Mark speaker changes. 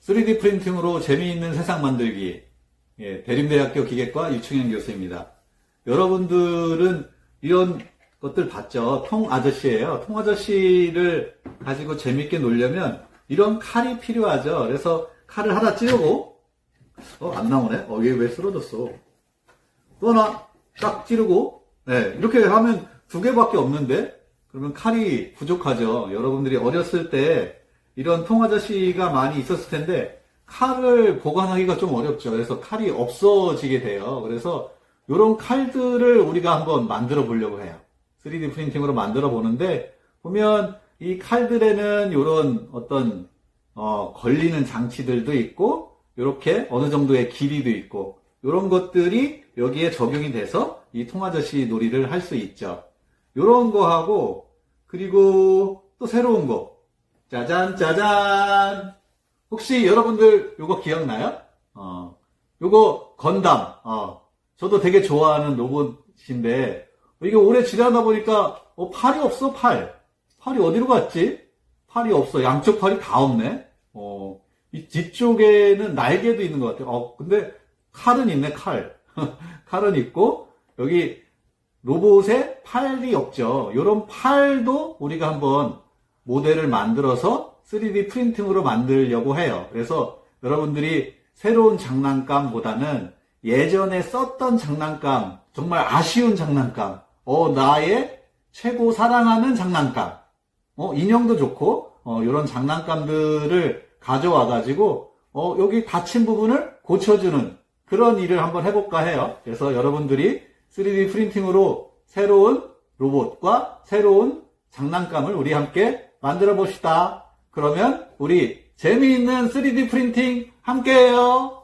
Speaker 1: 3D 프린팅으로 재미있는 세상 만들기. 예, 대림대학교 기계과 유충현 교수입니다. 여러분들은 이런 것들 봤죠? 통 아저씨예요. 통 아저씨를 가지고 재밌게 놀려면 이런 칼이 필요하죠. 그래서 칼을 하나 찌르고 어, 안 나오네? 어, 얘 왜 쓰러졌어? 또 하나 딱 찌르고 네, 이렇게 하면 두 개밖에 없는데 그러면 칼이 부족하죠. 여러분들이 어렸을 때 이런 통아저씨가 많이 있었을 텐데 칼을 보관하기가 좀 어렵죠. 그래서 칼이 없어지게 돼요. 그래서 이런 칼들을 우리가 한번 만들어 보려고 해요. 3D 프린팅으로 만들어 보는데 보면 이 칼들에는 이런 어떤 어, 걸리는 장치들도 있고 이렇게 어느 정도의 길이도 있고 이런 것들이 여기에 적용이 돼서 이 통아저씨 놀이를 할 수 있죠. 이런 거 하고 그리고 또 새로운 거 짜잔 짜잔 혹시 여러분들 요거 기억나요? 어 요거 건담 어 저도 되게 좋아하는 로봇인데 이게 오래 지나다 보니까 어, 팔이 없어 팔 팔이 어디로 갔지? 팔이 없어 양쪽 팔이 다 없네 어, 이 뒤쪽에는 날개도 있는 것 같아요. 어, 근데 칼은 있네, 칼. 칼은 있고, 여기 로봇에 팔이 없죠. 이런 팔도 우리가 한번 모델을 만들어서 3D 프린팅으로 만들려고 해요. 그래서 여러분들이 새로운 장난감보다는 예전에 썼던 장난감, 정말 아쉬운 장난감, 어, 나의 최고 사랑하는 장난감, 어, 인형도 좋고, 어, 이런 장난감들을 가져와가지고, 어, 여기 다친 부분을 고쳐주는 그런 일을 한번 해볼까 해요. 그래서 여러분들이 3D 프린팅으로 새로운 로봇과 새로운 장난감을 우리 함께 만들어 봅시다. 그러면 우리 재미있는 3D 프린팅 함께 해요.